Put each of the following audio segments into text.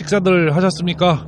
식사들 하셨습니까?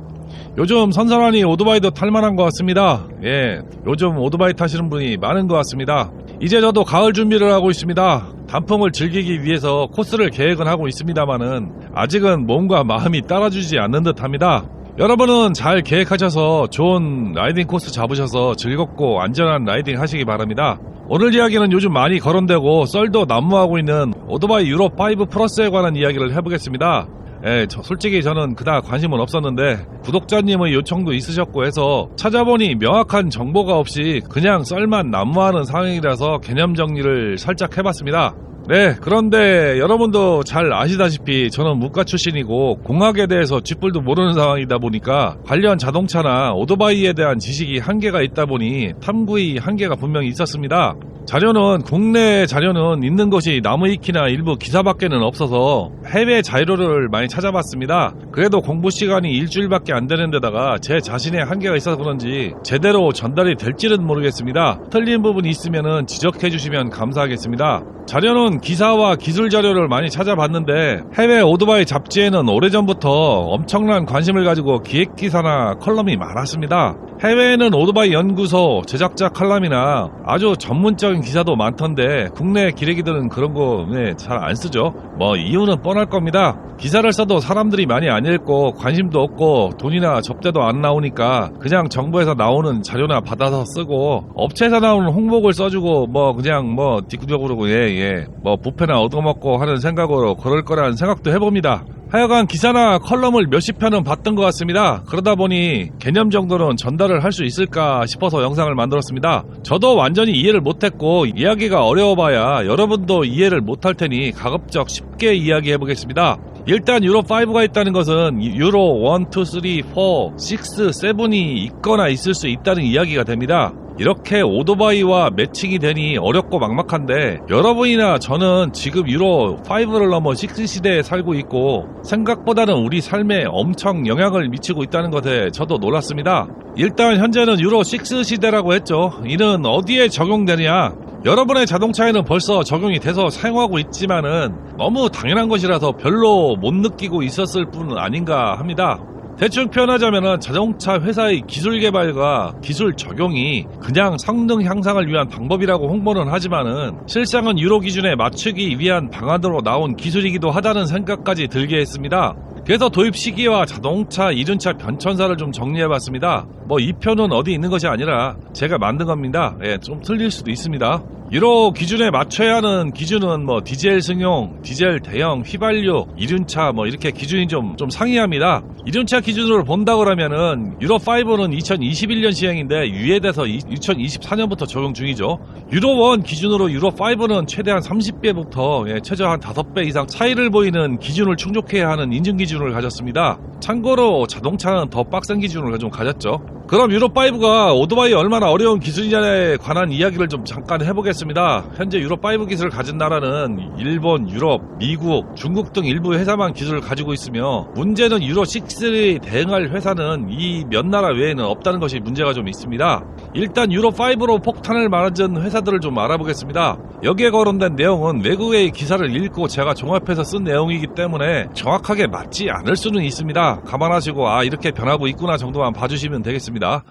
요즘 선선하니 오토바이도 탈만한 것 같습니다. 예, 요즘 오토바이 타시는 분이 많은 것 같습니다. 이제 저도 가을 준비를 하고 있습니다. 단풍을 즐기기 위해서 코스를 계획은 하고 있습니다만은 아직은 몸과 마음이 따라주지 않는 듯 합니다. 여러분은 잘 계획하셔서 좋은 라이딩 코스 잡으셔서 즐겁고 안전한 라이딩 하시기 바랍니다. 오늘 이야기는 요즘 많이 거론되고 썰도 난무하고 있는 오토바이 유로5 플러스에 관한 이야기를 해보겠습니다. 예, 저 솔직히 저는 그닥 관심은 없었는데 구독자님의 요청도 있으셨고 해서 찾아보니 명확한 정보가 없이 그냥 썰만 난무하는 상황이라서 개념 정리를 살짝 해봤습니다. 네, 그런데 여러분도 잘 아시다시피 저는 문과 출신이고 공학에 대해서 쥐뿔도 모르는 상황이다 보니까 관련 자동차나 오토바이에 대한 지식이 한계가 있다 보니 탐구의 한계가 분명히 있었습니다. 자료는 국내 자료는 있는 것이 나무위키나 일부 기사밖에는 없어서 해외 자료를 많이 찾아봤습니다. 그래도 공부 시간이 일주일밖에 안 되는 데다가 제 자신의 한계가 있어서 그런지 제대로 전달이 될지는 모르겠습니다. 틀린 부분이 있으면 지적해 주시면 감사하겠습니다. 자료는 기사와 기술 자료를 많이 찾아봤는데 해외 오토바이 잡지에는 오래전부터 엄청난 관심을 가지고 기획 기사나 컬럼이 많았습니다. 해외에는 오토바이 연구소, 제작자 칼럼이나 아주 전문적인 기사도 많던데 국내 기레기들은 그런 거 잘 안 쓰죠. 뭐 이유는 뻔할 겁니다. 기사를 써도 사람들이 많이 안 읽고 관심도 없고 돈이나 접대도 안 나오니까 그냥 정부에서 나오는 자료나 받아서 쓰고 업체에서 나오는 홍보글 써주고 뭐 그냥 뭐 뒷구적으로 예예 뭐 부패나 얻어먹고 하는 생각으로 그럴 거라는 생각도 해봅니다. 하여간 기사나 컬럼을 몇십 편은 봤던 것 같습니다. 그러다 보니 개념 정도는 전달을 할 수 있을까 싶어서 영상을 만들었습니다. 저도 완전히 이해를 못했고 이야기가 어려워봐야 여러분도 이해를 못할 테니 가급적 쉽게 이야기해 보겠습니다. 일단 유로 5가 있다는 것은 유로 1, 2, 3, 4, 6, 7이 있거나 있을 수 있다는 이야기가 됩니다. 이렇게 오토바이와 매칭이 되니 어렵고 막막한데 여러분이나 저는 지금 유로 5를 넘어 6 시대에 살고 있고 생각보다는 우리 삶에 엄청 영향을 미치고 있다는 것에 저도 놀랐습니다. 일단 현재는 유로 6 시대라고 했죠. 이는 어디에 적용되냐? 여러분의 자동차에는 벌써 적용이 돼서 사용하고 있지만은 너무 당연한 것이라서 별로 못 느끼고 있었을 뿐 아닌가 합니다. 대충 표현하자면 자동차 회사의 기술 개발과 기술 적용이 그냥 성능 향상을 위한 방법이라고 홍보는 하지만은 실상은 유로 기준에 맞추기 위한 방안으로 나온 기술이기도 하다는 생각까지 들게 했습니다. 그래서 도입 시기와 자동차 이륜차 변천사를 좀 정리해봤습니다. 뭐 이 표는 어디 있는 것이 아니라 제가 만든 겁니다. 예, 좀 틀릴 수도 있습니다. 유로 기준에 맞춰야 하는 기준은 뭐 디젤 승용, 디젤 대형, 휘발유, 이륜차 뭐 이렇게 기준이 좀, 좀 상이합니다. 이륜차 기준으로 본다 그러면은 유로 5는 2021년 시행인데 유예돼서 2024년부터 적용 중이죠. 유로 1 기준으로 유로 5는 최대한 30배부터 예, 최저 한 5배 이상 차이를 보이는 기준을 충족해야 하는 인증 기준을 가졌습니다. 참고로 자동차는 더 빡센 기준을 좀 가졌죠. 그럼 유로5가 오토바이 얼마나 어려운 기술이냐에 관한 이야기를 좀 잠깐 해보겠습니다. 현재 유로5 기술을 가진 나라는 일본, 유럽, 미국, 중국 등 일부 회사만 기술을 가지고 있으며 문제는 유로6에 대응할 회사는 이 몇 나라 외에는 없다는 것이 문제가 좀 있습니다. 일단 유로5로 폭탄을 맞은 회사들을 좀 알아보겠습니다. 여기에 거론된 내용은 외국의 기사를 읽고 제가 종합해서 쓴 내용이기 때문에 정확하게 맞지 않을 수는 있습니다. 감안하시고 아 이렇게 변하고 있구나 정도만 봐주시면 되겠습니다.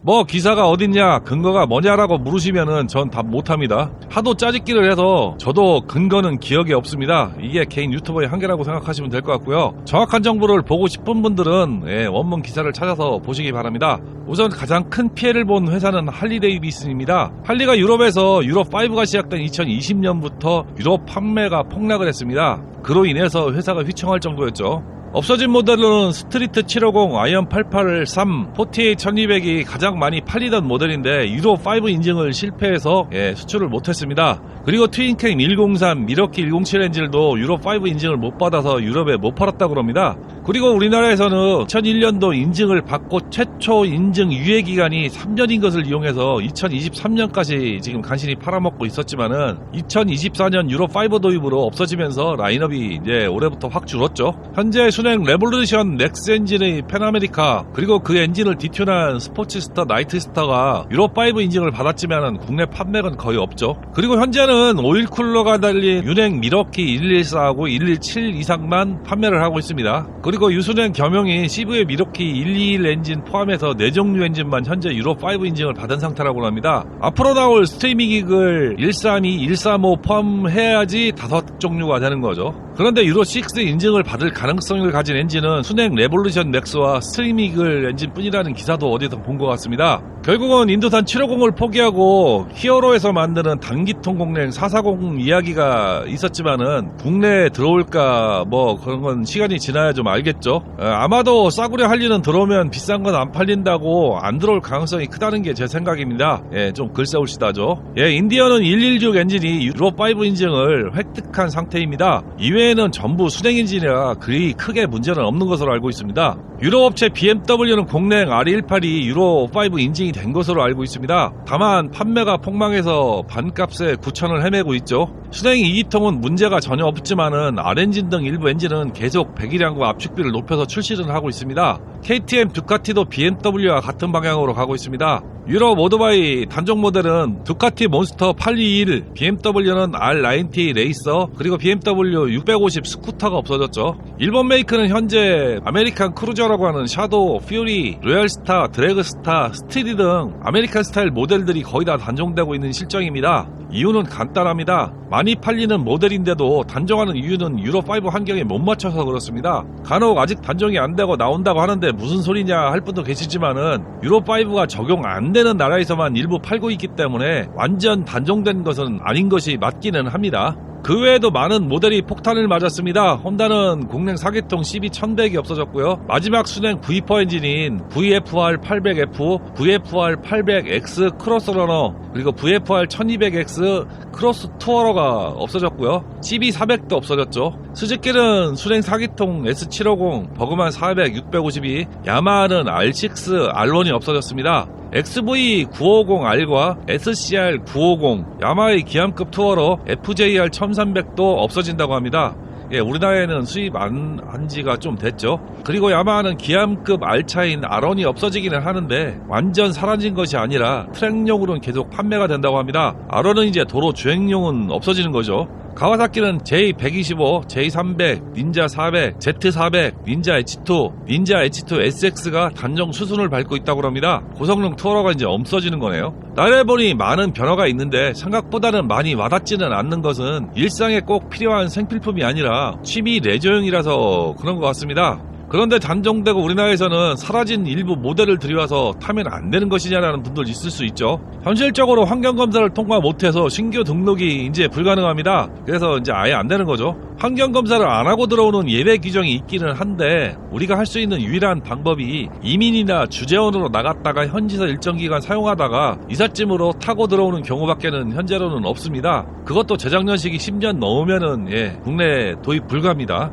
뭐 기사가 어딨냐? 근거가 뭐냐라고 물으시면은 전 답 못합니다. 하도 짜집기를 해서 저도 근거는 기억에 없습니다. 이게 개인 유튜버의 한계라고 생각하시면 될 것 같고요. 정확한 정보를 보고 싶은 분들은 예, 원문 기사를 찾아서 보시기 바랍니다. 우선 가장 큰 피해를 본 회사는 할리데이비슨입니다. 할리가 유럽에서 유럽5가 시작된 2020년부터 유럽 판매가 폭락을 했습니다. 그로 인해서 회사가 휘청할 정도였죠 없어진 모델로는 스트리트 750, 아이언 88, 3, 48 1200이 가장 많이 팔리던 모델인데 유로 5 인증을 실패해서 예, 수출을 못했습니다. 그리고 트윈캠 103, 미러키 107 엔진도 유로 5 인증을 못 받아서 유럽에 못 팔았다고 합니다. 그리고 우리나라에서는 2001년도 인증을 받고 최초 인증 유예 기간이 3년인 것을 이용해서 2023년까지 지금 간신히 팔아먹고 있었지만은 2024년 유로 5 도입으로 없어지면서 라인업이 이제 올해부터 확 줄었죠. 현재 순행 레볼루션 넥스 엔진의 펜아메리카 그리고 그 엔진을 디튠한 스포츠스타 나이트스타가 유로 5 인증을 받았지만은 국내 판매는 거의 없죠. 그리고 현재는 오일 쿨러가 달린 윤행 미러키 114하고 117 이상만 판매를 하고 있습니다. 그리고 유순행 겸용인 CV 미러키 121 엔진 포함해서 4종류 엔진만 현재 유로 5 인증을 받은 상태라고 합니다. 앞으로 나올 스트리밍 기글 132, 135 포함해야지 다섯 종류가 되는 거죠. 그런데 유로 6 인증을 받을 가능성 을 가진 엔진은 순행 레볼루션 맥스와 스트리밍글 엔진뿐이라는 기사도 어디서 본 것 같습니다. 결국은 인도산 750을 포기하고 히어로에서 만드는 단기통 공랭 440 이야기가 있었지만은 국내에 들어올까 뭐 그런 건 시간이 지나야 좀 알겠죠. 어, 아마도 싸구려 할 일은 들어오면 비싼 건 안 팔린다고 안 들어올 가능성이 크다는 게 제 생각입니다. 예, 좀 글쎄올시다죠. 예, 인디언은 116 엔진이 유로 5 인증을 획득한 상태입니다. 이외에는 전부 순행 엔진이라 그리 크게 문제는 없는 것으로 알고 있습니다. 유로 업체 BMW는 공랭 R182 유로 5 인증이 된 것으로 알고 있습니다. 다만 판매가 폭망해서 반값에 9천을 헤매고 있죠. 순행 2기통은 문제가 전혀 없지만은 R엔진 등 일부 엔진은 계속 배기량과 압축비를 높여서 출시를 하고 있습니다. KTM, 두카티도 BMW와 같은 방향으로 가고 있습니다. 유럽 오토바이 단종 모델은 두카티 몬스터 821, BMW는 R90T 레이서, 그리고 BMW 650 스쿠터가 없어졌죠. 일본 메이크는 현재 아메리칸 크루저 라고 하는 샤도우, 퓨리, 로얄스타, 드래그스타, 스티디 등 아메리칸 스타일 모델들이 거의 다 단종되고 있는 실정입니다. 이유는 간단합니다. 많이 팔리는 모델인데도 단종하는 이유는 유로5 환경에 못 맞춰서 그렇습니다. 간혹 아직 단종이 안 되고 나온다고 하는데 무슨 소리냐 할 분도 계시지만은 유로5가 적용 안 되는 나라에서만 일부 팔고 있기 때문에 완전 단종된 것은 아닌 것이 맞기는 합니다. 그 외에도 많은 모델이 폭탄을 맞았습니다. 혼다는 공랭 4기통 CB1100이 없어졌고요. 마지막 순행 V4 엔진인 VFR800F, VFR800X 크로스러너, 그리고 VFR1200X 크로스 투어러가 없어졌고요. CB400도 없어졌죠. 스즈키는 순행 4기통 S750, 버그만 400, 652, 야마하는 R6, R1이 없어졌습니다. XV950R과 SCR950, 야마의 기암급 투어러 FJR 1300도 없어진다고 합니다. 예, 우리나라에는 수입 안 한 지가 좀 됐죠. 그리고 야마하는 기암급 R차인 R1이 없어지기는 하는데 완전 사라진 것이 아니라 트랙용으로는 계속 판매가 된다고 합니다. R1은 이제 도로 주행용은 없어지는 거죠. 가와사키는 J125, J300, 닌자 400, Z400, 닌자 H2, 닌자 H2 SX가 단종 수순을 밟고 있다고 합니다. 고성능 투어러가 이제 없어지는 거네요. 나를 보니 많은 변화가 있는데 생각보다는 많이 와닿지는 않는 것은 일상에 꼭 필요한 생필품이 아니라 취미 레저용이라서 그런 것 같습니다. 그런데 단종되고 우리나라에서는 사라진 일부 모델을 들여와서 타면 안 되는 것이냐라는 분들 있을 수 있죠. 현실적으로 환경검사를 통과 못해서 신규 등록이 이제 불가능합니다. 그래서 이제 아예 안 되는 거죠. 환경검사를 안 하고 들어오는 예외 규정이 있기는 한데 우리가 할 수 있는 유일한 방법이 이민이나 주재원으로 나갔다가 현지에서 일정 기간 사용하다가 이삿짐으로 타고 들어오는 경우밖에는 현재로는 없습니다. 그것도 재작년 시기 10년 넘으면은 예, 국내 도입 불가입니다.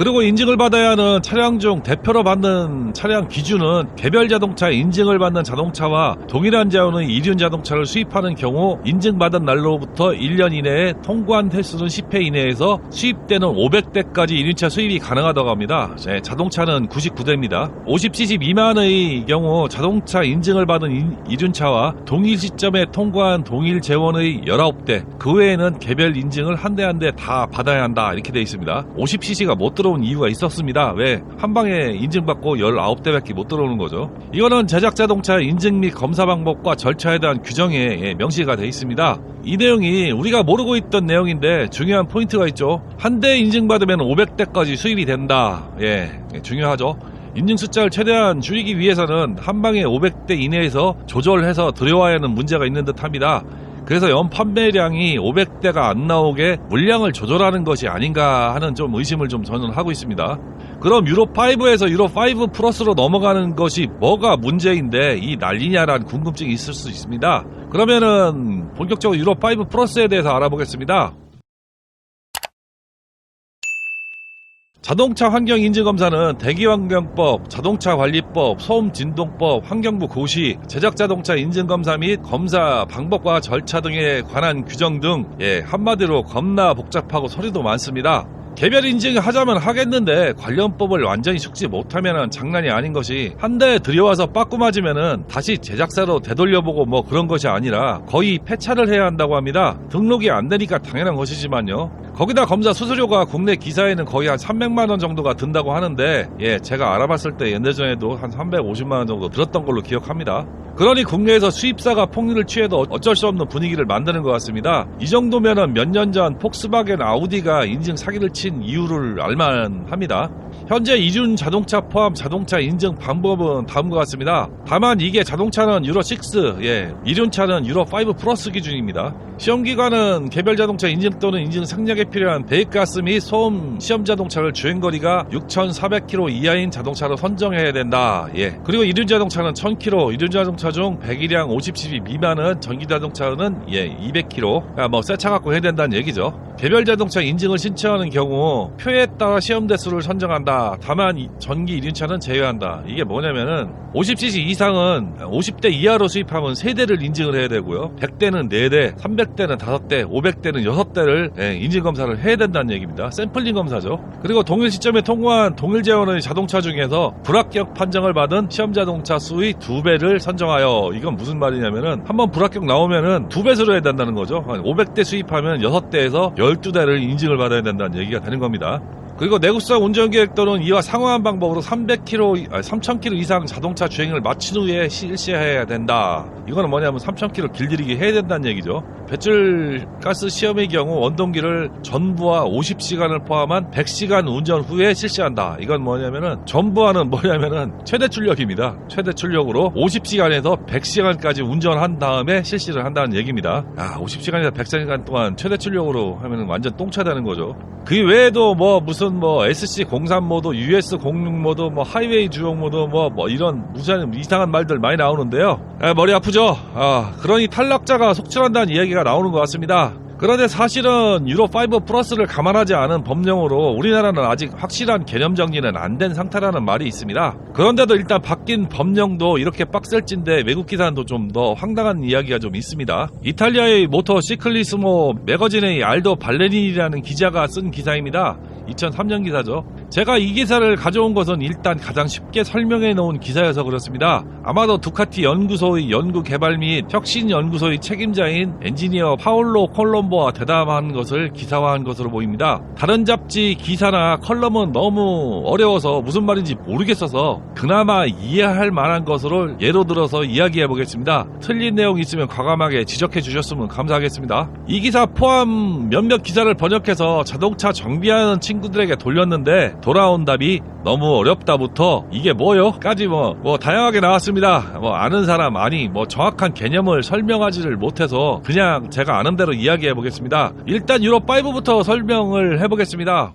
그리고 인증을 받아야 하는 차량 중 대표로 받는 차량 기준은 개별 자동차 인증을 받는 자동차와 동일한 자원의 이륜 자동차를 수입하는 경우 인증받은 날로부터 1년 이내에 통과한 횟수는 10회 이내에서 수입되는 500대까지 이륜차 수입이 가능하다고 합니다. 네, 자동차는 99대입니다. 50cc 미만의 경우 자동차 인증을 받은 인- 이륜차와 동일 시점에 통과한 동일 재원의 19대 그 외에는 개별 인증을 한 대 한 대 다 받아야 한다 이렇게 되어 있습니다. 50cc가 못 들어 온 이유가 있었습니다. 왜? 한 방에 인증받고 19대밖에 못 들어오는 거죠. 이거는 제작 자동차 인증 및 검사 방법과 절차에 대한 규정에 예, 명시가 되어 있습니다. 이 내용이 우리가 모르고 있던 내용인데 중요한 포인트가 있죠. 한 대 인증받으면 500대까지 수입이 된다. 예, 예, 중요하죠. 인증 숫자를 최대한 줄이기 위해서는 한 방에 500대 이내에서 조절해서 들여와야 하는 문제가 있는 듯 합니다. 그래서 연 판매량이 500대가 안 나오게 물량을 조절하는 것이 아닌가 하는 좀 의심을 좀 저는 하고 있습니다. 그럼 유로5에서 유로5 플러스로 넘어가는 것이 뭐가 문제인데 이 난리냐라는 궁금증이 있을 수 있습니다. 그러면은 본격적으로 유로5 플러스에 대해서 알아보겠습니다. 자동차 환경 인증 검사는 대기환경법, 자동차 관리법, 소음 진동법, 환경부 고시, 제작 자동차 인증 검사 및 검사 방법과 절차 등에 관한 규정 등 예, 한마디로 겁나 복잡하고 서류도 많습니다. 개별 인증하자면 하겠는데 관련법을 완전히 숙지 못하면 장난이 아닌 것이 한 대 들여와서 빠꾸 맞으면은 다시 제작사로 되돌려보고 뭐 그런 것이 아니라 거의 폐차를 해야 한다고 합니다. 등록이 안 되니까 당연한 것이지만요. 거기다 검사 수수료가 국내 기사에는 거의 한 300만 원 정도가 든다고 하는데 예 제가 알아봤을 때 예전에도 한 350만 원 정도 들었던 걸로 기억합니다. 그러니 국내에서 수입사가 폭리를 취해도 어쩔 수 없는 분위기를 만드는 것 같습니다. 이 정도면은 몇 년 전 폭스바겐 아우디가 인증 사기를 친 이유를 알만 합니다. 현재 이륜 자동차 포함 자동차 인증 방법은 다음과 같습니다. 다만 이게 자동차는 유로 6, 예, 이륜차는 유로 5 플러스 기준입니다. 시험 기간은 개별 자동차 인증 또는 인증 상력에 필요한 배기가스 및 소음 시험 자동차를 주행거리가 6,400km 이하인 자동차로 선정해야 된다. 예. 그리고 이륜 자동차는 1,000km, 이륜 자동차 중 배기량 50cc 미만은 전기 자동차는 예, 200km. 그러니까 뭐새 차 갖고 해야 된다는 얘기죠. 개별 자동차 인증을 신청하는 경우 표에 따라 시험 대수를 선정한다. 다만 이- 전기 이륜차는 제외한다. 이게 뭐냐면은 50cc 이상은 50대 이하로 수입하면 3대를 인증을 해야 되고요. 100대는 4대, 300대는 5대, 500대는 6대를 예, 인증 검사를 해야 된다는 얘기입니다. 샘플링 검사죠. 그리고 동일 시점에 통과한 동일 제원의 자동차 중에서 불합격 판정을 받은 시험 자동차 수의 2배를 선정하여 이건 무슨 말이냐면은 한번 불합격 나오면은 2배수로 해야 된다는 거죠. 500대 수입하면 6대에서 12대를 인증을 받아야 된다는 얘기가 되는 겁니다. 그리고 내구성 운전계획 또는 이와 상호한 방법으로 300km, 아니 3000km 이상 자동차 주행을 마친 후에 실시해야 된다. 이거는 뭐냐면 3000km 길들이기 해야 된다는 얘기죠. 배출가스 시험의 경우 원동기를 전부와 50시간을 포함한 100시간 운전 후에 실시한다. 이건 뭐냐면은 전부와는 뭐냐면은 최대 출력입니다. 최대 출력으로 50시간에서 100시간까지 운전한 다음에 실시를 한다는 얘기입니다. 아, 50시간에서 100시간 동안 최대 출력으로 하면은 완전 똥차 되는 거죠. 그 외에도 뭐 무슨 뭐 SC03 모드, US06 모드, 뭐 하이웨이 주용 모드, 뭐, 뭐 이런 무슨 이상한 말들 많이 나오는데요. 아, 머리 아프죠? 아, 그러니 탈락자가 속출한다는 이야기가 나오는 것 같습니다. 그런데 사실은 유로5 플러스를 감안하지 않은 법령으로 우리나라는 아직 확실한 개념 정리는 안 된 상태라는 말이 있습니다. 그런데도 일단 바뀐 법령도 이렇게 빡셀진데 외국 기사도 좀 더 황당한 이야기가 좀 있습니다. 이탈리아의 모터 시클리스모 매거진의 알도 발레린이라는 기자가 쓴 기사입니다. 2003년 기사죠. 제가 이 기사를 가져온 것은 일단 가장 쉽게 설명해 놓은 기사여서 그렇습니다. 아마도 두카티 연구소의 연구 개발 및 혁신 연구소의 책임자인 엔지니어 파올로 콜롬 보와 대담한 것을 기사화한 것으로 보입니다. 다른 잡지 기사나 컬럼은 너무 어려워서 무슨 말인지 모르겠어서 그나마 이해할 만한 것으로 예로 들어서 이야기해 보겠습니다. 틀린 내용 있으면 과감하게 지적해 주셨으면 감사하겠습니다. 이 기사 포함 몇몇 기사를 번역해서 자동차 정비하는 친구들에게 돌렸는데 돌아온 답이 너무 어렵다부터 이게 뭐요? 까지 뭐, 뭐 다양하게 나왔습니다. 뭐 아는 사람 아니 뭐 정확한 개념을 설명하지를 못해서 그냥 제가 아는 대로 이야기해 보겠습니다. 일단 유로 5부터 설명을 해보겠습니다.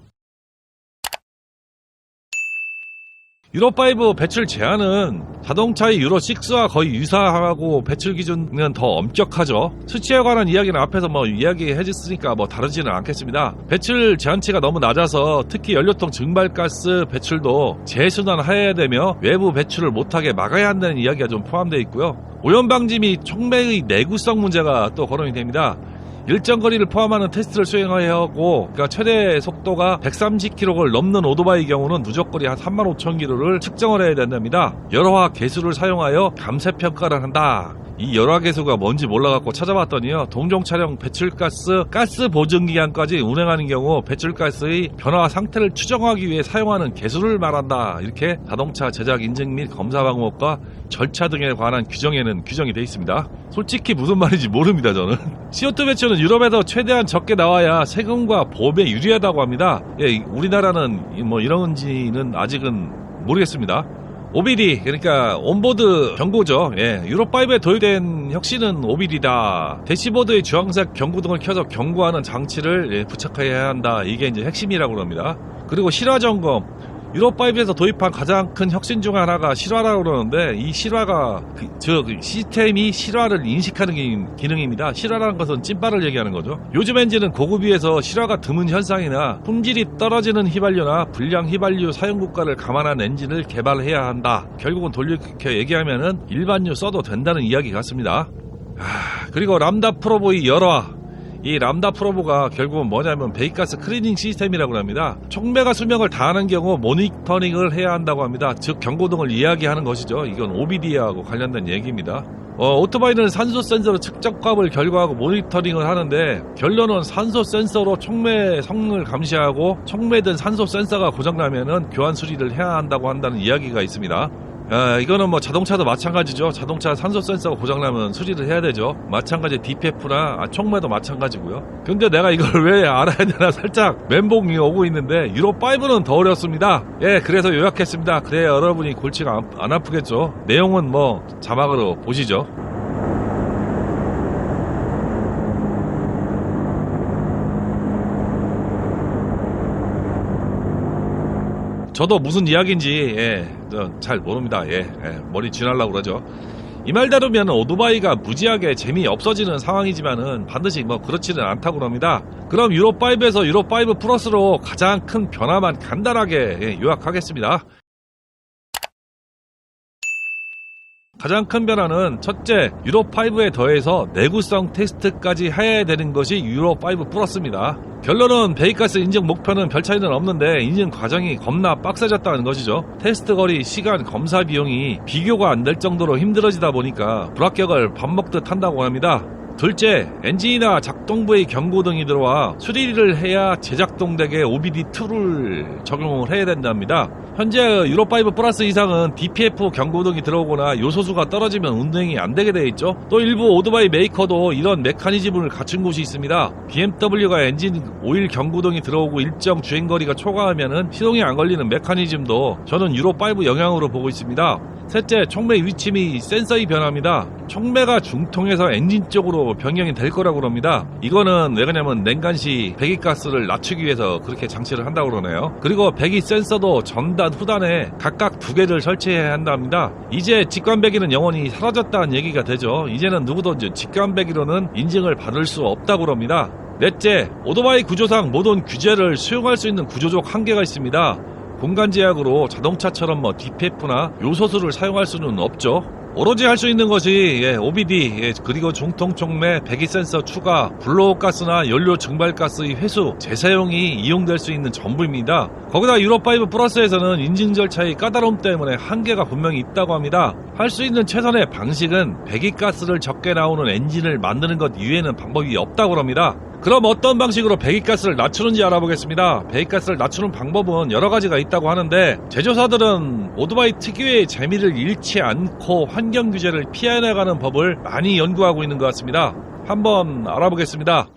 유로5 배출 제한은 자동차의 유로6와 거의 유사하고 배출 기준은 더 엄격하죠. 수치에 관한 이야기는 앞에서 뭐 이야기해줬으니까 뭐 다르지는 않겠습니다. 배출 제한치가 너무 낮아서 특히 연료통 증발가스 배출도 재순환해야 되며 외부 배출을 못하게 막아야 한다는 이야기가 좀 포함되어 있고요. 오염 방지 및 촉매의 내구성 문제가 또 거론이 됩니다. 일정 거리를 포함하는 테스트를 수행해야 하고 그러니까 최대 속도가 130km를 넘는 오토바이 경우는 누적거리 한 3만 5천 km를 측정을 해야 된답니다. 여러화 개수를 사용하여 감세 평가를 한다. 이 열화 개수가 뭔지 몰라갖고 찾아봤더니요. 동종 차량 배출가스 가스 보증 기간까지 운행하는 경우 배출가스의 변화 상태를 추정하기 위해 사용하는 개수를 말한다. 이렇게 자동차 제작 인증 및 검사 방법과 절차 등에 관한 규정에는 규정이 되어 있습니다. 솔직히 무슨 말인지 모릅니다, 저는. CO2 배출은 유럽에서 최대한 적게 나와야 세금과 보험에 유리하다고 합니다. 예, 우리나라는 뭐 이런지는 아직은 모르겠습니다. OBD 그러니까 온보드 경고죠. 예, 유로5에 도입된 혁신은 OBD다. 대시보드의 주황색 경고등을 켜서 경고하는 장치를 예, 부착해야 한다. 이게 이제 핵심이라고 합니다. 그리고 실화 점검. 유로5에서 도입한 가장 큰 혁신 중 하나가 실화라고 그러는데 이 실화가 그, 저그 시스템이 실화를 인식하는 기- 기능입니다. 실화라는 것은 찐빠를 얘기하는 거죠. 요즘 엔진은 고급 위에서 실화가 드문 현상이나 품질이 떨어지는 휘발유나 불량 휘발유 사용 국가를 감안한 엔진을 개발해야 한다. 결국은 돌이켜 얘기하면은 일반유 써도 된다는 이야기 같습니다. 아, 그리고 람다 프로보이 열화 이 람다 프로보가 결국은 뭐냐면 베이가스 크리닝 시스템이라고 합니다. 촉매가 수명을 다하는 경우 모니터링을 해야 한다고 합니다. 즉 경고등을 이야기하는 것이죠. 이건 OBD하고 관련된 얘기입니다. 어, 오토바이는 산소 센서로 측정값을 결과하고 모니터링을 하는데 결론은 산소 센서로 촉매 성능을 감시하고 촉매든 산소 센서가 고장나면은 교환 수리를 해야 한다고 한다는 이야기가 있습니다. 아, 이거는 뭐 자동차도 마찬가지죠. 자동차 산소 센서가 고장나면 수리를 해야 되죠. 마찬가지 DPF나 아, 총매도 마찬가지고요. 근데 내가 이걸 왜 알아야 되나 살짝 멘붕이 오고 있는데 유로5는 더 어렵습니다. 예, 그래서 요약했습니다. 그래야 여러분이 골치가 안, 안 아프겠죠. 내용은 뭐 자막으로 보시죠. 저도 무슨 이야기인지 예, 저잘 모릅니다. 예, 예, 머리 쥐날라고 그러죠. 이 말대로면 오토바이가 무지하게 재미 없어지는 상황이지만은 반드시 뭐 그렇지는 않다고 합니다. 그럼 유로 5에서 유로 5 플러스로 가장 큰 변화만 간단하게 예, 요약하겠습니다. 가장 큰 변화는 첫째, 유로5에 더해서 내구성 테스트까지 해야 되는 것이 유로5 플러스입니다. 결론은 베이가스 인증 목표는 별 차이는 없는데 인증 과정이 겁나 빡세졌다는 것이죠. 테스트 거리, 시간, 검사 비용이 비교가 안 될 정도로 힘들어지다 보니까 불합격을 밥 먹듯 한다고 합니다. 둘째, 엔진이나 작동부의 경고등이 들어와 수리를 해야 재작동되게 OBD2를 적용을 해야 된답니다. 현재 유로5 플러스 이상은 DPF 경고등이 들어오거나 요소수가 떨어지면 운행이 안 되게 되어 있죠. 또 일부 오토바이 메이커도 이런 메커니즘을 갖춘 곳이 있습니다. BMW가 엔진 오일 경고등이 들어오고 일정 주행거리가 초과하면은 시동이 안 걸리는 메커니즘도 저는 유로5 영향으로 보고 있습니다. 셋째, 촉매 위치 및 센서의 변화입니다. 촉매가 중통에서 엔진 쪽으로 변경이 될 거라고 합니다. 이거는 왜 그러냐면 냉간 시 배기가스를 낮추기 위해서 그렇게 장치를 한다고 그러네요. 그리고 배기 센서도 전단, 후단에 각각 두 개를 설치해야 한답니다. 이제 직관 배기는 영원히 사라졌다는 얘기가 되죠. 이제는 누구도 이제 직관 배기로는 인증을 받을 수 없다고 합니다. 넷째, 오토바이 구조상 모든 규제를 수용할 수 있는 구조적 한계가 있습니다. 공간 제약으로 자동차처럼 뭐 DPF나 요소수를 사용할 수는 없죠. 오로지 할 수 있는 것이 예, OBD 예, 그리고 중통 촉매 배기 센서 추가 블로우 가스나 연료 증발 가스의 회수 재사용이 이용될 수 있는 전부입니다. 거기다 유로5 플러스에서는 인증 절차의 까다로움 때문에 한계가 분명히 있다고 합니다. 할 수 있는 최선의 방식은 배기가스를 적게 나오는 엔진을 만드는 것 이외에는 방법이 없다고 합니다. 그럼 어떤 방식으로 배기가스를 낮추는지 알아보겠습니다. 배기가스를 낮추는 방법은 여러 가지가 있다고 하는데 제조사들은 오토바이 특유의 재미를 잃지 않고 환경 규제를 피해 나가는 법을 많이 연구하고 있는 것 같습니다. 한번 알아보겠습니다.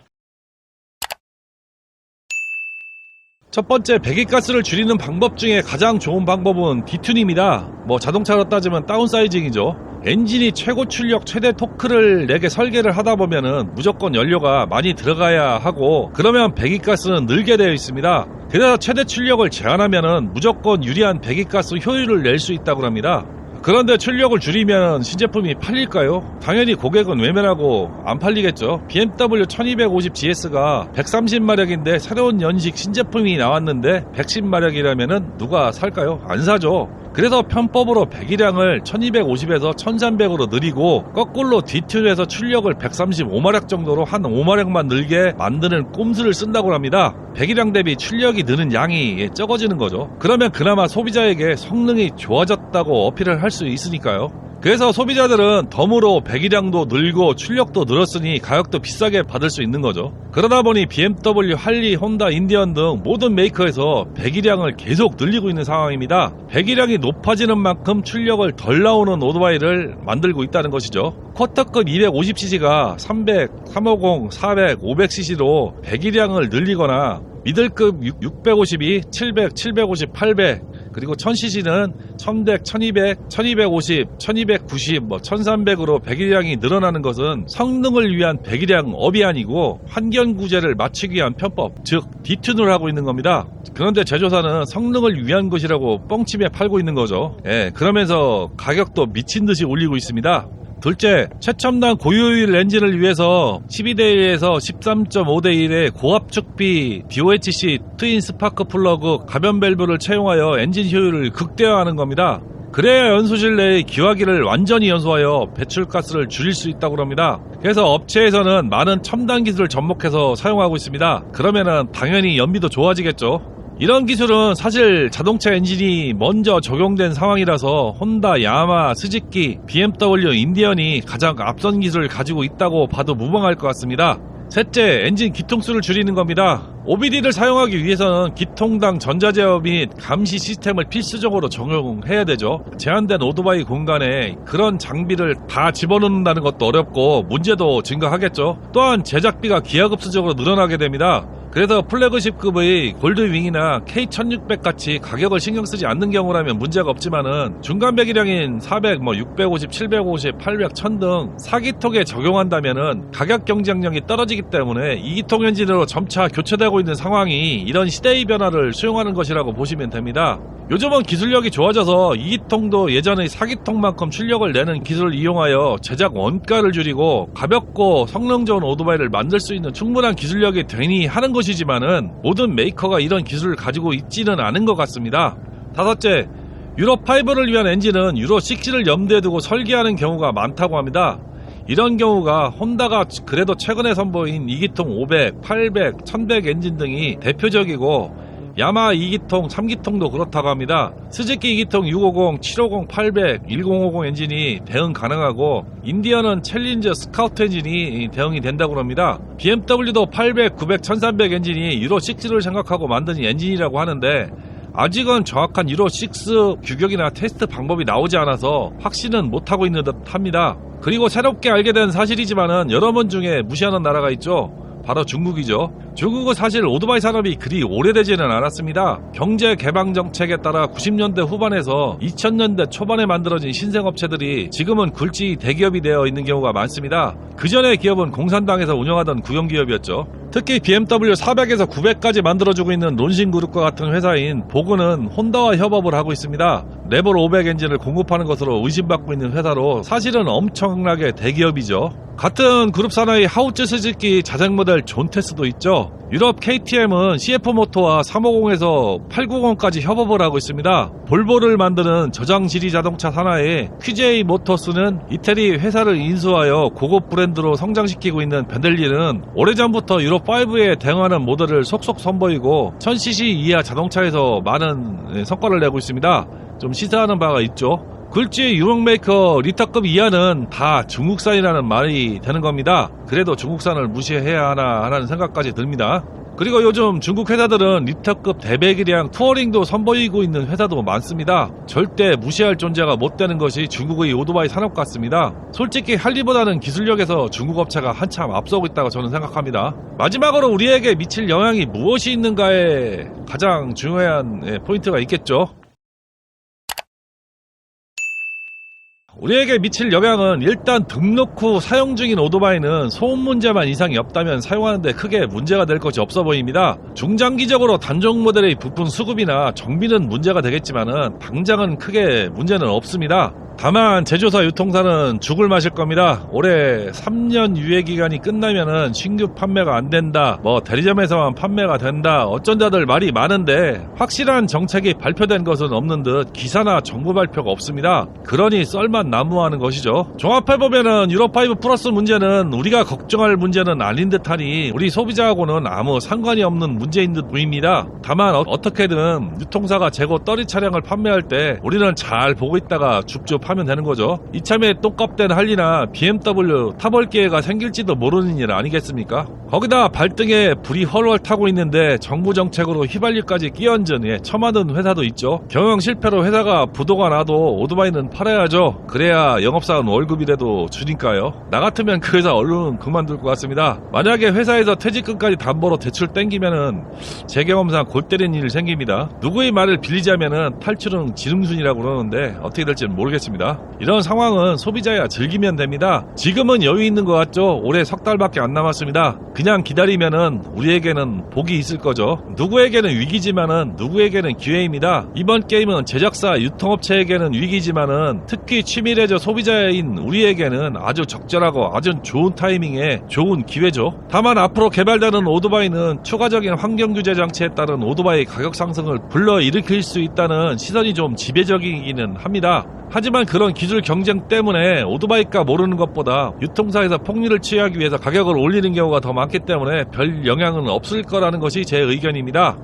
첫 번째 배기가스를 줄이는 방법 중에 가장 좋은 방법은 디튠입니다. 뭐 자동차로 따지면 다운사이징이죠. 엔진이 최고 출력 최대 토크를 내게 설계를 하다 보면은 무조건 연료가 많이 들어가야 하고 그러면 배기가스는 늘게 되어 있습니다. 그래서 최대 출력을 제한하면은 무조건 유리한 배기가스 효율을 낼 수 있다고 합니다. 그런데 출력을 줄이면 신제품이 팔릴까요? 당연히 고객은 외면하고 안 팔리겠죠. BMW 1250GS가 130마력인데 새로운 연식 신제품이 나왔는데 110마력이라면 누가 살까요? 안 사죠. 그래서 편법으로 배기량을 1250에서 1300으로 늘리고 거꾸로 뒤틀에서 출력을 135마력 정도로 한 5마력만 늘게 만드는 꼼수를 쓴다고 합니다. 배기량 대비 출력이 느는 양이 적어지는 거죠. 그러면 그나마 소비자에게 성능이 좋아졌다고 어필을 할수 있으니까요. 그래서 소비자들은 덤으로 배기량도 늘고 출력도 늘었으니 가격도 비싸게 받을 수 있는 거죠. 그러다 보니 BMW, 할리, 혼다, 인디언 등 모든 메이커에서 배기량을 계속 늘리고 있는 상황입니다. 배기량이 높아지는 만큼 출력을 덜 나오는 오토바이를 만들고 있다는 것이죠. 쿼터급 250cc가 300, 350, 400, 500cc로 배기량을 늘리거나 미들급 652, 700, 750, 800, 그리고 1000cc는 1100, 1200, 1250, 1290, 뭐 1300으로 배기량이 늘어나는 것은 성능을 위한 배기량 업이 아니고 환경 구제를 맞추기 위한 편법, 즉 디튠을 하고 있는 겁니다. 그런데 제조사는 성능을 위한 것이라고 뻥치며 팔고 있는 거죠. 예, 그러면서 가격도 미친 듯이 올리고 있습니다. 둘째, 최첨단 고효율 엔진을 위해서 12대1에서 13.5대1의 고압축비 DOHC 트윈 스파크 플러그 가변 밸브를 채용하여 엔진 효율을 극대화하는 겁니다. 그래야 연소실 내의 기화기를 완전히 연소하여 배출가스를 줄일 수 있다고 합니다. 그래서 업체에서는 많은 첨단 기술을 접목해서 사용하고 있습니다. 그러면은 당연히 연비도 좋아지겠죠. 이런 기술은 사실 자동차 엔진이 먼저 적용된 상황이라서 혼다, 야마, 스즈키, BMW, 인디언이 가장 앞선 기술을 가지고 있다고 봐도 무방할 것 같습니다. 셋째, 엔진 기통수를 줄이는 겁니다. OBD를 사용하기 위해서는 기통당 전자제어 및 감시 시스템을 필수적으로 적용해야 되죠. 제한된 오토바이 공간에 그런 장비를 다 집어넣는다는 것도 어렵고 문제도 증가하겠죠. 또한 제작비가 기하급수적으로 늘어나게 됩니다. 그래서 플래그십급의 골드윙이나 K1600 같이 가격을 신경 쓰지 않는 경우라면 문제가 없지만은 중간 배기량인 400, 뭐 650, 750, 800, 1000등 4기통에 적용한다면은 가격 경쟁력이 떨어지기 때문에 2기통 엔진으로 점차 교체되고 있는 상황이 이런 시대의 변화를 수용하는 것이라고 보시면 됩니다. 요즘은 기술력이 좋아져서 2기통도 예전의 4기통만큼 출력을 내는 기술을 이용하여 제작 원가를 줄이고 가볍고 성능 좋은 오토바이를 만들 수 있는 충분한 기술력이 되니 하는 것이지만은 모든 메이커가 이런 기술을 가지고 있지는 않은 것 같습니다. 다섯째, 유로5를 위한 엔진은 유로6를 염두에 두고 설계하는 경우가 많다고 합니다. 이런 경우가 혼다가 그래도 최근에 선보인 2기통 500, 800, 1100 엔진 등이 대표적이고 야마 2기통, 3기통도 그렇다고 합니다. 스즈키 2기통 650, 750, 800, 1050 엔진이 대응 가능하고 인디언은 챌린저 스카우트 엔진이 대응이 된다고 합니다. BMW도 800, 900, 1300 엔진이 유로 6를 생각하고 만든 엔진이라고 하는데 아직은 정확한 유로 6 규격이나 테스트 방법이 나오지 않아서 확신은 못하고 있는 듯 합니다. 그리고 새롭게 알게 된 사실이지만은 여러분 중에 무시하는 나라가 있죠. 바로 중국이죠. 중국은 사실 오토바이 산업이 그리 오래되지는 않았습니다. 경제 개방 정책에 따라 90년대 후반에서 2000년대 초반에 만들어진 신생업체들이 지금은 굴지 대기업이 되어 있는 경우가 많습니다. 그 전에 기업은 공산당에서 운영하던 국영기업이었죠. 특히 BMW 400에서 900까지 만들어주고 있는 론신 그룹과 같은 회사인 보그는 혼다와 협업을 하고 있습니다. 레볼 500 엔진을 공급하는 것으로 의심받고 있는 회사로 사실은 엄청나게 대기업이죠. 같은 그룹 산하의 하우츠 스즈키 자생 모델 존테스도 있죠. 유럽 KTM은 CF 모토와 350에서 890까지 협업을 하고 있습니다. 볼보를 만드는 저장 지리 자동차 산하의 QJ 모터스는 이태리 회사를 인수하여 고급 브랜드로 성장시키고 있는 벤델리는 오래전부터 유럽 5에 대응하는 모델을 속속 선보이고 1000cc 이하 자동차에서 많은 성과를 내고 있습니다. 좀 시사하는 바가 있죠. 글지 유명 메이커 리터급 이하는 다 중국산이라는 말이 되는 겁니다. 그래도 중국산을 무시해야 하나 하는 생각까지 듭니다. 그리고 요즘 중국 회사들은 리터급 대배기량 투어링도 선보이고 있는 회사도 많습니다. 절대 무시할 존재가 못 되는 것이 중국의 오토바이 산업 같습니다. 솔직히 할리보다는 기술력에서 중국 업체가 한참 앞서고 있다고 저는 생각합니다. 마지막으로 우리에게 미칠 영향이 무엇이 있는가에 가장 중요한 예, 포인트가 있겠죠. 우리에게 미칠 영향은 일단 등록 후 사용 중인 오토바이는 소음 문제만 이상이 없다면 사용하는데 크게 문제가 될 것이 없어 보입니다. 중장기적으로 단종 모델의 부품 수급이나 정비는 문제가 되겠지만은 당장은 크게 문제는 없습니다. 다만 제조사 유통사는 죽을 마실 겁니다. 올해 3년 유예 기간이 끝나면은 신규 판매가 안 된다. 뭐 대리점에서만 판매가 된다. 어쩐다들 말이 많은데 확실한 정책이 발표된 것은 없는 듯 기사나 정부 발표가 없습니다. 그러니 썰만 나무하는 것이죠. 종합해 보면은 유로5 플러스 문제는 우리가 걱정할 문제는 아닌 듯하니 우리 소비자하고는 아무 상관이 없는 문제인 듯 보입니다. 다만 어, 떻게든 유통사가 재고 떨이 차량을 판매할 때 우리는 잘 보고 있다가 줍줍 타면 되는 거죠. 이참에 똥값된 할리나 BMW 타볼 기회가 생길지도 모르는 일 아니겠습니까? 거기다 발등에 불이 헐헐 타고 있는데 정부 정책으로 휘발유까지 끼얹은 예, 처맞은 회사도 있죠. 경영 실패로 회사가 부도가 나도 오토바이는 팔아야죠. 그래야 영업사원 월급이라도 주니까요. 나 같으면 그 회사 얼른 그만둘 것 같습니다. 만약에 회사에서 퇴직금까지 담보로 대출 땡기면은 제 경험상 골 때리는 일이 생깁니다. 누구의 말을 빌리자면은 탈출은 지름순이라고 그러는데 어떻게 될지는 모르겠습니다. 이런 상황은 소비자야 즐기면 됩니다. 지금은 여유 있는 것 같죠? 올해 석 달밖에 안 남았습니다. 그냥 기다리면은 우리에게는 복이 있을 거죠. 누구에게는 위기지만은 누구에게는 기회입니다. 이번 게임은 제작사 유통업체에게는 위기지만은 특히 치밀해져 소비자인 우리에게는 아주 적절하고 아주 좋은 타이밍에 좋은 기회죠. 다만 앞으로 개발되는 오토바이는 추가적인 환경 규제 장치에 따른 오토바이 가격 상승을 불러일으킬 수 있다는 시선이 좀 지배적이기는 합니다. 하지만 그런 기술 경쟁 때문에 오토바이가 모르는 것보다 유통사에서 폭리를 취하기 위해서 가격을 올리는 경우가 더 많기 때문에 별 영향은 없을 거라는 것이 제 의견입니다.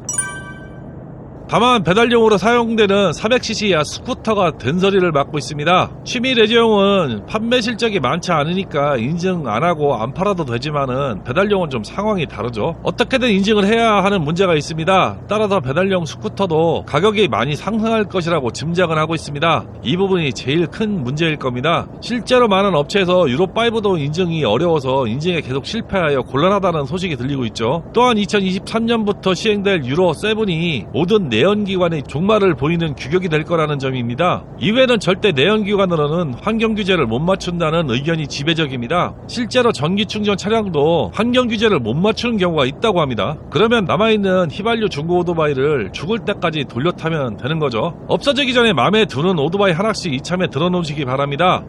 다만 배달용으로 사용되는 400cc 이하 스쿠터가 된소리를 맡고 있습니다. 취미 레저용은 판매 실적이 많지 않으니까 인증 안 하고 안 팔아도 되지만은 배달용은 좀 상황이 다르죠. 어떻게든 인증을 해야 하는 문제가 있습니다. 따라서 배달용 스쿠터도 가격이 많이 상승할 것이라고 짐작을 하고 있습니다. 이 부분이 제일 큰 문제일 겁니다. 실제로 많은 업체에서 유로5도 인증이 어려워서 인증에 계속 실패하여 곤란하다는 소식이 들리고 있죠. 또한 2023년부터 시행될 유로7이 모든 내연기관의 종말을 보이는 규격이 될 거라는 점입니다. 이외에는 절대 내연기관으로는 환경 규제를 못 맞춘다는 의견이 지배적입니다. 실제로 전기 충전 차량도 환경 규제를 못 맞추는 경우가 있다고 합니다. 그러면 남아있는 휘발유 중고 오토바이를 죽을 때까지 돌려 타면 되는 거죠. 없어지기 전에 마음에 드는 오토바이 하나씩 이참에 들어놓으시기 바랍니다.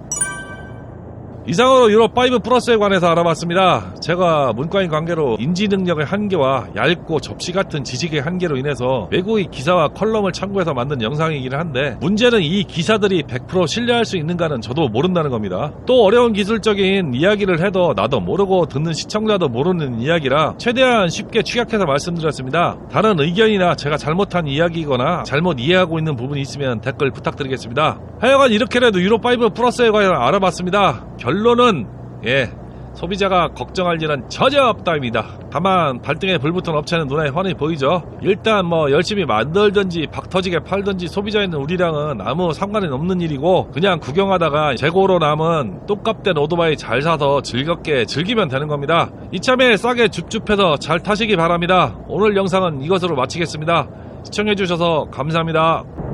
이상으로 유로5 플러스에 관해서 알아봤습니다. 제가 문과인 관계로 인지 능력의 한계와 얇고 접시 같은 지식의 한계로 인해서 외국의 기사와 컬럼을 참고해서 만든 영상이긴 한데 문제는 이 기사들이 100% 신뢰할 수 있는가는 저도 모른다는 겁니다. 또 어려운 기술적인 이야기를 해도 나도 모르고 듣는 시청자도 모르는 이야기라 최대한 쉽게 취약해서 말씀드렸습니다. 다른 의견이나 제가 잘못한 이야기거나 잘못 이해하고 있는 부분이 있으면 댓글 부탁드리겠습니다. 하여간 이렇게라도 유로5 플러스에 관해서 알아봤습니다. 결 론은 예 소비자가 걱정할 일은 전혀 없다입니다. 다만 발등에 불 붙은 업체는 눈에 훤히 보이죠. 일단 뭐 열심히 만들든지 박 터지게 팔든지 소비자인 우리랑은 아무 상관이 없는 일이고 그냥 구경하다가 재고로 남은 똑값된 오토바이 잘 사서 즐겁게 즐기면 되는 겁니다. 이참에 싸게 줍줍해서 잘 타시기 바랍니다. 오늘 영상은 이것으로 마치겠습니다. 시청해주셔서 감사합니다.